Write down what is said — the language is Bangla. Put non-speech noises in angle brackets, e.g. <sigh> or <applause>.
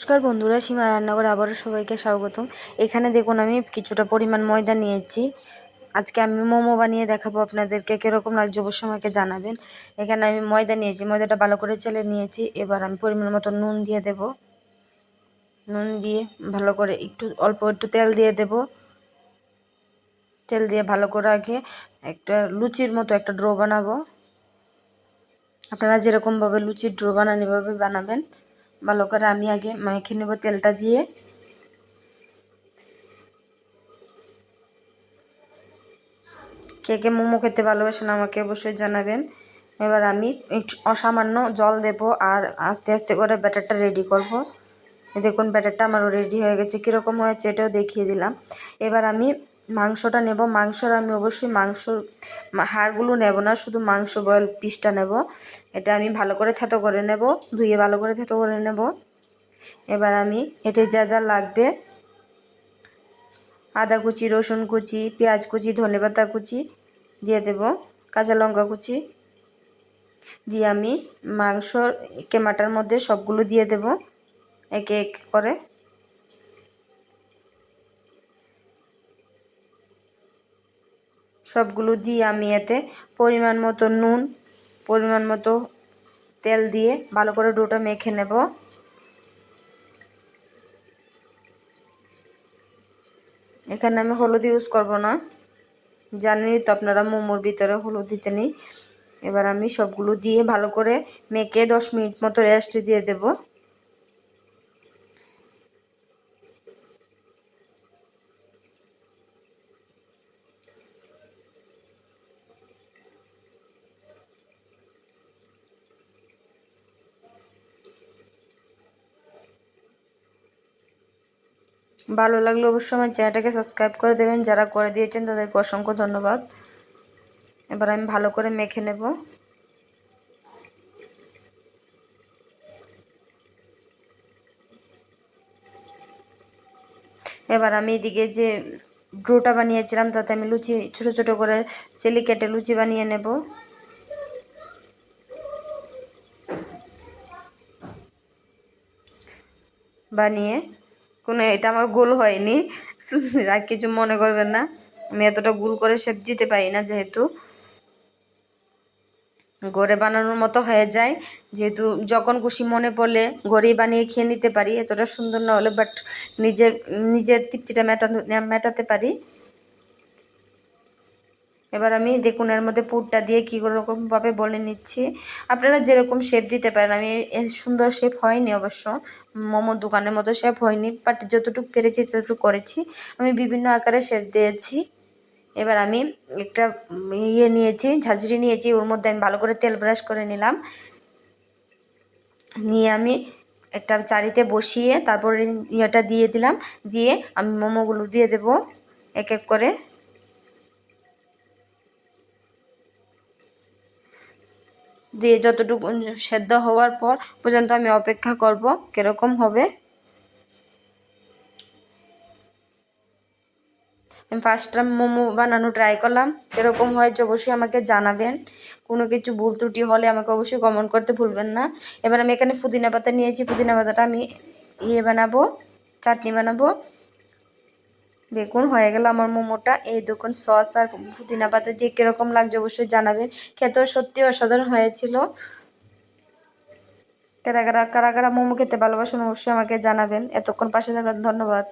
নমস্কার বন্ধুরা, সীমা রান্নাঘরে আবারও সবাইকে স্বাগতম। এখানে দেখুন, আমি কিছুটা পরিমাণ ময়দা নিয়েছি। আজকে আমি মোমো বানিয়ে দেখাবো আপনাদেরকে, কীরকম লাগছে অবশ্যই আমাকে জানাবেন। এখানে আমি ময়দা নিয়েছি, ময়দাটা ভালো করে চেলে নিয়েছি। এবার আমি পরিমাণ মতো নুন দিয়ে দেব। নুন দিয়ে ভালো করে একটু, অল্প একটু তেল দিয়ে দেব। তেল দিয়ে ভালো করে আগে একটা লুচির মতো একটা ড্রো বানাবো। আপনারা যেরকমভাবে লুচির ড্রো বানান, এভাবে বানাবেন। ভালো করে আমি আগে মেখে নেব তেলটা দিয়ে। কে কে মোমো খেতে ভালোবাসেন আমাকে অবশ্যই জানাবেন। এবার আমি অসামান্য জল দেব আর আস্তে আস্তে করে ব্যাটারটা রেডি করব। দেখুন ব্যাটারটা আমারও রেডি হয়ে গেছে, কীরকম হয়েছে এটাও দেখিয়ে দিলাম। এবার আমি মাংসটা নেব। মাংসর আমি অবশ্যই মাংস হাড়গুলো নেব না, শুধু মাংস বয়েল পিসটা নেব। এটা আমি ভালো করে থেতো করে নেব, ধুয়ে ভালো করে থেতো করে নেব। এবার আমি এতে যা যা লাগবে, আদা কুচি, রসুন কুচি, পেঁয়াজ কুচি ধনে পাতা কুচি দিয়ে দেব, কাঁচা লঙ্কা কুচি দিয়ে আমি মাংস কেমাটার মধ্যে সবগুলো দিয়ে দেব, একে এক করে। সবগুলো দিয়ে আমি এতে পরিমাণ মতো নুন, পরিমাণ মতো তেল দিয়ে ভালো করে ডোটা মেখে নেব। এখানে আমি হলুদ ইউজ করব না। জানি তো আপনারা মোমোর ভিতরে হলুদ দিতে নেই। এবার আমি সবগুলো দিয়ে ভালো করে মেখে দশ মিনিট মতো রেস্ট দিয়ে দেবো। ভালো লাগলে অবশ্যই আমার চ্যানেলটাকে সাবস্ক্রাইব করে দেবেন। যারা করে দিয়েছেন তাদেরকে অসংখ্য ধন্যবাদ। এবার আমি ভালো করে মেখে নেব। এবার আমি এদিকে যে ডোটা বানিয়েছিলাম, তাতে আমি লুচি, ছোট ছোট করে চেলি কেটে লুচি বানিয়ে নেব। বানিয়ে কোনো এটা আমার গোল হয়নি। <laughs> আর কিছু মনে করবেন না, আমি এতটা গোল করে শেপ জিতে পারি না যেহেতু। ঘরে বানানোর মতো হয়ে যায়, যেহেতু যখন খুশি মনে পড়লে গড়েই বানিয়ে খেয়ে নিতে পারি, এতটা সুন্দর না হলে বাট নিজের নিজের তৃপ্তিটা মেটানো, মেটাতে পারি। এবার আমি দেখুন, এর মধ্যে পুরটা দিয়ে কী রকমভাবে বলে নিচ্ছি। আপনারা যেরকম শেপ দিতে পারেন, আমি সুন্দর শেপ হয়নি অবশ্য, মোমোর দোকানের মতো শেপ হয়নি বাট যতটুকু পেরেছি ততটুকু করেছি। আমি বিভিন্ন আকারে শেপ দিয়েছি। এবার আমি একটা ইয়ে নিয়েছি, ঝাঁঝরি নিয়েছি, ওর মধ্যে আমি ভালো করে তেল ব্রাশ করে নিলাম। নিয়ে আমি একটা চারিতে বসিয়ে তারপরে ইয়েটা দিয়ে দিলাম, দিয়ে আমি মোমোগুলো দিয়ে দেব, এক এক করে। দিয়ে যতটুকু সেদ্ধ হওয়ার পর পর্যন্ত আমি অপেক্ষা করব কীরকম হবে। আমি ফার্স্ট টাইম মোমো বানানো ট্রাই করলাম, কীরকম হয়েছে অবশ্যই আমাকে জানাবেন। কোনো কিছু ভুল ত্রুটি হলে আমাকে অবশ্যই কমেন্ট করতে ভুলবেন না। এবার আমি এখানে পুদিনা পাতা নিয়েছি, পুদিনা পাতাটা আমি ইয়ে বানাবো, চাটনি বানাবো। দেখুন, হয়ে গেল আমার মোমোটা। এই দেখুন, সস আর পুদিনা পাতা দিয়ে কীরকম লাগছে অবশ্যই জানাবেন। খেতেও সত্যি অসাধারণ হয়েছিল। কারা কারা কারা কারা মোমো খেতে ভালোবাসেন অবশ্যই আমাকে জানাবেন। এতক্ষণ পাশে থাকার ধন্যবাদ।